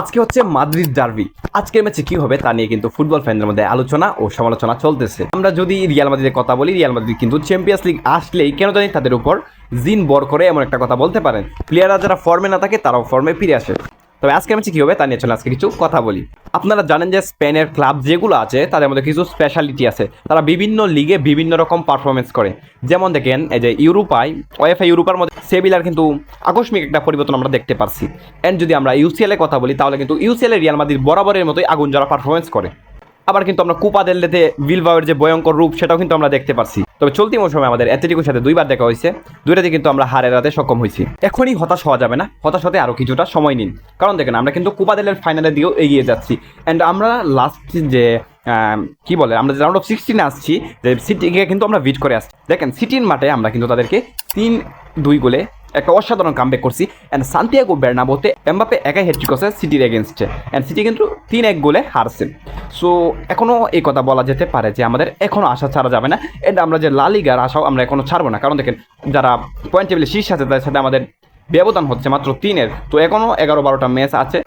আজকে হচ্ছে Madrid derby আজকের ম্যাচে কি হবে তা নিয়ে কিন্তু ফুটবল ফ্যানদের মধ্যে আলোচনা ও সমালোচনা চলতেছে। আমরা যদি রিয়াল মাদ্রিদের কথা বলি, রিয়াল মাদ্রিদ কিন্তু চ্যাম্পিয়ন্স লিগ আসলেই কেন জানি তাদের উপর জিন বর করে এমন একটা কথা বলতে পারেন। প্লেয়াররা যারা ফর্মে না থাকে, তারাও ফর্মে ফিরে আসে। তবে আজকে আমি কি হবে তা নিয়ে চলে আজকে কিছু কথা বলি। আপনারা জানেন যে স্পেনের ক্লাব যেগুলো আছে, তাদের মধ্যে কিছু স্পেশালিটি আছে। তারা বিভিন্ন লিগে বিভিন্ন রকম পারফরমেন্স করে। যেমন দেখেন, এই যে ইউরোপায় ওয়েফা ইউরোপার মধ্যে সেবিলার কিন্তু আকস্মিক একটা পরিবর্তন আমরা দেখতে পারছি। এন্ড যদি আমরা ইউসিএল এ কথা বলি, তাহলে কিন্তু ইউসিএল রিয়াল মাদ্রিদ বরাবরের মতোই আগুন যারা পারফরমেন্স করে। আবার কিন্তু আমরা কুপা দেল্লেতে বিলবাওয়ের যে ভয়ঙ্কর রূপ, সেটাও কিন্তু আমরা দেখতে পাচ্ছি তবে চলতি মৌসুমে আমাদের অ্যাথলেটিকোর সাথে দুইবার দেখা হয়েছে। দুইটাতে কিন্তু আমরা হারে রাতে সক্ষম হয়েছি। এখনই হতাশ হওয়া যাবে না। হতাশ হতে আরও কিছুটা সময় নিন। কারণ দেখেন, আমরা কিন্তু কুপা দেলের ফাইনালের দিকেও এগিয়ে যাচ্ছি। অ্যান্ড আমরা লাস্ট যে কি বলে, আমরা যে রাউন্ড অফ সিক্সটিনে আসছি, যে সিটিকে কিন্তু আমরা বিট করে আসছি। দেখেন সিটির মাঠে আমরা কিন্তু তাদেরকে তিন দুই গোলে একটা অসাধারণ কামব্যাক করছি। অ্যান্ড সান্তিয়াগো বের্নাবোতে এমবাপে একাই হ্যাট্রিক করছে সিটির এগেনস্টে অ্যান্ড সিটি কিন্তু তিন এক গোলে হারছে। সো এখনও এই কথা বলা যেতে পারে যে আমাদের এখনও আশা ছাড়া যাবে না। এন্ড আমরা যে লালিগার আশাও আমরা এখনও ছাড়বো না। কারণ দেখেন, যারা পয়েন্ট টেবিলে শীর্ষে আছে, তাদের সাথে আমাদের ব্যবধান হচ্ছে মাত্র তিনের। তো এখনও এগারো বারোটা ম্যাচ আছে।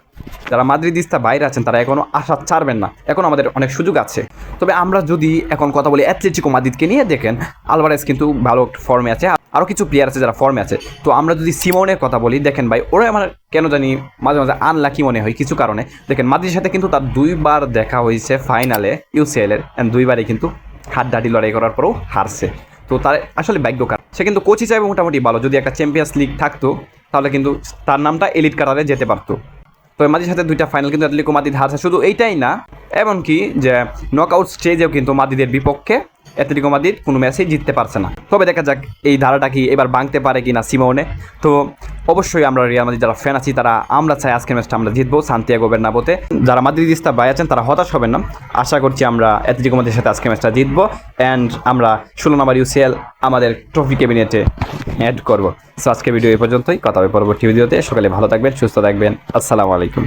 যারা মাদ্রিদিস্তা বাইরে আছেন, তারা এখনও আশা ছাড়বেন না। এখন আমাদের অনেক সুযোগ আছে। তবে আমরা যদি এখন কথা বলি অ্যাথলেটিকো মাদ্রিদকে নিয়ে, দেখেন আলভারেজ কিন্তু ভালো ফর্মে আছে। আরও কিছু প্লেয়ার আছে যারা ফর্মে আছে। তো আমরা যদি সিমনের কথা বলি, দেখেন ভাই, ওরা আমার কেন জানি মাঝে মাঝে আনলাকি মনে হয় কিছু কারণে। দেখেন, মাদ্রিদের সাথে কিন্তু তার দুইবার দেখা হয়েছে ফাইনালে ইউসিএল এর অ্যান্ড দুইবারই কিন্তু হাড্ডাডি লড়াই করার পরেও হারছে। তো তার আসলে ভাগ্যকার সে কিন্তু কোচ হিসাবে মোটামুটি ভালো, যদি একটা চ্যাম্পিয়ন্স লিগ থাকতো, তাহলে কিন্তু তার নামটা এলিট কারারে যেতে পারতো। তবে মাঝে সাথে দুইটা ফাইনাল কিন্তু অ্যাটলেটিকো মাদ্রিদ হারছে, শুধু এইটাই না, এমনকি যে নক আউট স্টেজেও কিন্তু মাদ্রিদের বিপক্ষে অ্যাটলেটিকো মাদ্রিদ কোনো ম্যাচেই জিততে পারছে না। তবে দেখা যাক এই ধারাটা কি এবার ভাঙতে পারে কি না সিমোনে। তো অবশ্যই আমরা রিয়াল মাদ্রিদ যারা ফ্যান আছি, তারা আমরা চাই আজকের ম্যাচটা আমরা জিতবো সান্তিয়াগো বের্নাবোতে। যারা মাদ্রিদিস্তা বাই আছেন, তারা হতাশ হবেন না। আশা করছি আমরা অ্যাথলেটিকো মাদ্রিদের সাথে আজকে ম্যাচটা জিতবো অ্যান্ড আমরা ষোলো নম্বর ইউসিএল আমাদের ট্রফি ক্যাবিনেটে অ্যাড করব। সো আজকে ভিডিও এই পর্যন্তই। কথা হবে পরবর্তী ভিডিওতে সকালে ভালো থাকবেন, সুস্থ থাকবেন। আসসালামু আলাইকুম।